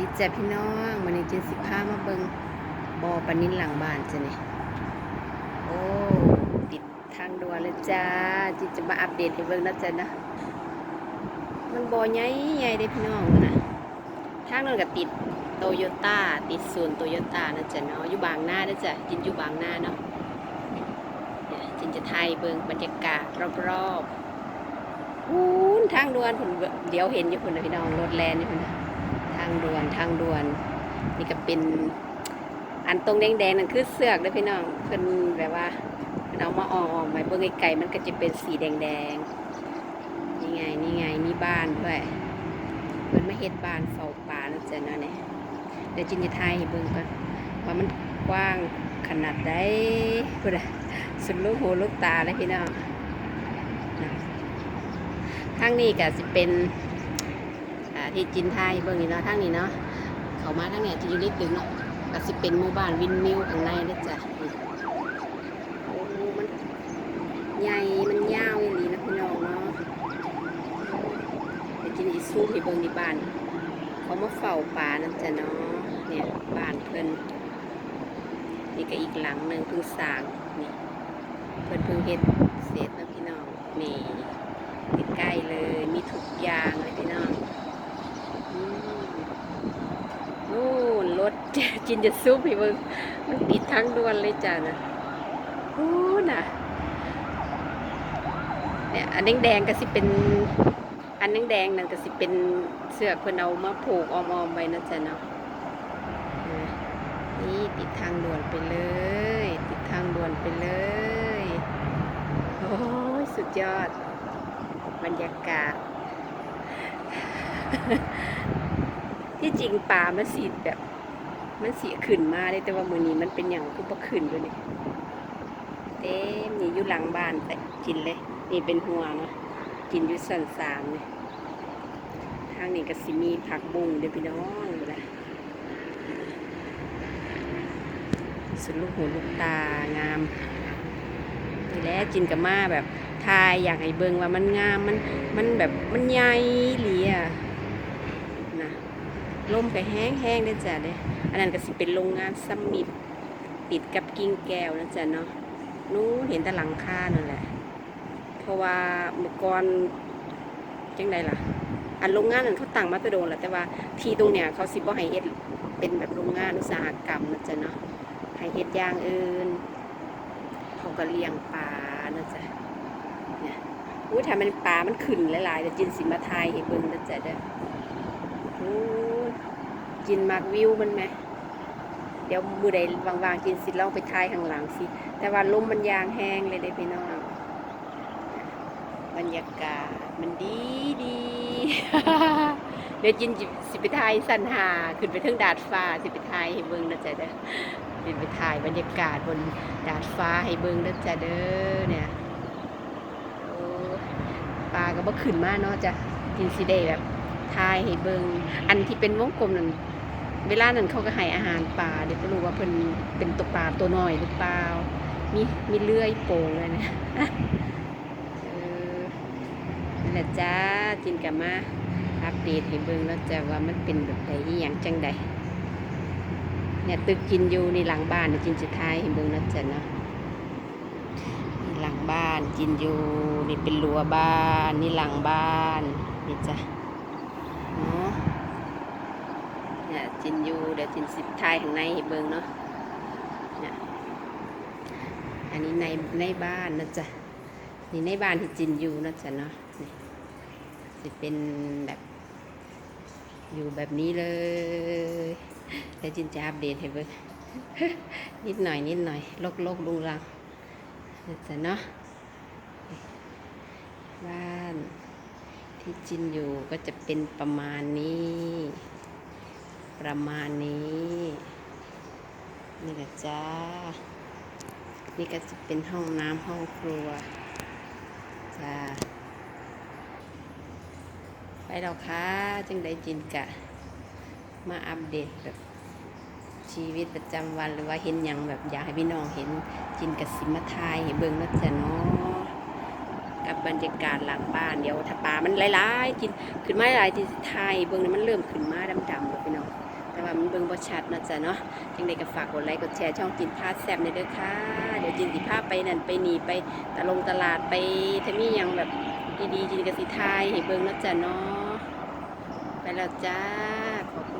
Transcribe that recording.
ดีจ้ะพี่น้องวันนี้จินสิพามาเบิงบอปานินหลังบ้านจ้ะนี่ยโอ้ติดทางด่วนเลยจ้าจินจะมาอัปเดตให้เบิงนะจ้ะนะ มันบอใหญ่ใหญ่เด้พี่น้องนะทางนั้นก็ติดโตโยต้าติดศูนย์โตโยต้านะจ๊ะเนาะอยู่บางหน้านะจ๊ะจินอยู่บางหน้าเนาะเนี่ยจินจะไทยเบิงบรรยากาศรอบๆพูนทางด่วนผมเดี๋ยวเห็นอยู่คนนะพี่น้องรถแลนอยู่คนนะ ทางด่วน นี่ก็เป็นอันตรงแดงๆนั่นคือเสือกเด้อพี่น้องเพิ่นแบบว่าเพิ่นเอามาออมไว้เบิ่งไกลๆมันก็จะเป็นสีแดงๆนี่ไงนี่ไงมีบ้านด้วยเพิ่นมาเฮ็ดบ้านเฝ้าป่านะจ๊ะเนาะเนี่ยเดี๋ยวจินจะทายให้เบิ่งก่อนว่ามันกว้างขนาดใดพุ่นน่ะสุดลูกหูลูกตาเลยพี่น้องทางนี้ก็สิเป็น ที่จินไทยเบิ่งนี่เนาะทางนี้เนาะเขามาทางเนี้ยจะอยู่ในตึกเนาะก็สิเป็นหมู่บ้านวินมิวข้างในเด้อจ้ะโอ้มันใหญ่มันยาวอย่างนี้นะพี่น้องเนาะเดี๋ยวจินอีซูมให้เบิ่งในบ้านเขามาเฝ้าป่านั่นจ้ะเนาะเนี่ยบ้านเพิ่นนี่ก็อีกหลังหนึ่งเพิ่งสร้างนี่เพิ่นเพิ่งเฮ็ดเสร็จนะพี่น้องนี่ใกล้เลยมีทุกอย่างเลยพี่น้อง นู่นรถจินจะซุปให้เบิ่งมันติดทั้งด่วนเลยจ้ะนะโอ้น่ะเนี่ยอันแดงๆก็สิเป็น อันแดงๆนั่นก็สิเป็นเสือกเพิ่นเอามาผูกออมๆไว้นะจ๊ะเนาะนี่ติดทางด่วนไปเลย ติดทางด่วนไปเลยโอ้ยสุดยอด บรรยากาศ ที่จริงป่ามันสีแบบ มันสีขึ้นมาเลยแต่ว่ามือนี้มันเป็นอย่างคือบ่ขึ้นด้วยนี่เต็มนี่อยู่หลังบ้านแต่กินเลย นี่เป็นหัวเนาะกินอยู่สันสามเนี่ยทางนี้ก็สิมีผักบุ้งเด้อพี่น้องดูนะสุดลูกหูลูกตางามนี่แหละจินกับมาแบบทายอยากให้เบิ่งว่ามันงามมันมันแบบมันใหญ่หลีอะ ลมก็แห้งแห้งเด้จ้ะเด้อันนั้นก็สิเป็นโรงงานซัมมิตติดกับกิ่งแก้วนะจ๊ะเนาะนู้เห็นแต่หลังคานั่นแหละ เพราะว่าเมื่อก่อนจังไดล่ะ อันโรงงานนั้นเขาตั้งมาตะโดนแหละแต่ว่าที่ตรงเนี้ยเขาสิบ่ให้เฮ็ดเป็นแบบโรงงานอุตสาหกรรมนะจ๊ะเนาะให้เฮ็ดอย่างอื่นเขาก็เลี้ยงปลานะจ๊ะเนี่ยอุ้ยถ้ามันปลามันขึ้นหลายๆเดี๋ยวจินสิมาทายให้เบิ่งนะจ๊ะเด้อ จินมากวิวมันไหมเดี๋ยวมือใดวางๆจินสิลองไปทายข้างหลังสิ แต่ว่าลมมันยางแห้งเลยได้พี่น้อง บรรยากาศมันดีดีเดี๋ยวจินสิไปทายสันหาขึ้นไปเทิงดาดฟ้าสิไปทายให้เบิ่งนะจ๊ะเด้อสิไปถ่ายบรรยากาศบนดาดฟ้าให้เบิ่งนะจ๊ะเด้อเนี่ยปลาก็บ่ขึ้นมาเนาะจ้ะจินสิได้แบบทายให้เบิงอันที่เป็นวงกลมนั่น เวลานั้นเขาก็ให้อาหารปลาเดี๋ยวก็รู้ว่าเพิ่นเป็นตัวปลาตัวน้อยหรือเปล่า มีมีเลื่อยโป่งเลยนะนั่นแหละจ้าจินกับมาอัปเดตให้เบิงแล้วจะว่ามันเป็นแบบใดอย่างจังใดเนี่ยตึกกินอยู่ในหลังบ้านจินจะทายให้เบิงแล้วจะเนาะหลังบ้านจินอยู่นี่เป็นรั้วบ้านนี่หลังบ้านนี่จ้ะเนาะ เนี่ยจินอยู่เดี๋ยวจินสิบทายข้างในเบิงเนาะเนี่ยอันนี้ในในบ้านนะจ๊ะนี่ในบ้านที่จินอยู่นะจ๊ะเนาะนี่จะเป็นแบบ อยู่แบบนี้เลยเดี๋ยวจินจะอัปเดตให้เบิงนิดหน่อยนิดหน่อยโลกโลกลุงรังนะจ๊ะเนาะบ้านที่จินอยู่ก็จะเป็นประมาณนี้ ประมาณนี้ นี่แหละจ้า นี่ก็จะเป็นห้องน้ำห้องครัว จ้า ไปเราค่ะจึงได้จินกะ มาอัปเดตแบบชีวิตประจำวันหรือว่าเห็นอย่างแบบอยากให้พี่น้องเห็นจินกับสิมาทายเบิ่งนะจ๊ะเนาะกับบรรยากาศหลังบ้านเดี๋ยวถ้าปลามันหลายๆกินขึ้นมาหลายๆที่ไทยเบิ่งนี่มันเริ่มขึ้นมาดำๆ วพี่น้องว่ามันเบิ่งบ่ชัดนาะจ๊ะเนาะจังไดก็ฝากกดไลค์กดแชร์ช่องจินพาแซ่บในเด้อค่ะ เดี๋ยวจินสิพาไปนั่นไปนี่ไปตะลงตลาดไปถ้ามีหยังแบบดีๆจินก็สิทายให้เบิ่งนาะจ๊ะเนาะไปแล้วจ้าขอบคุณ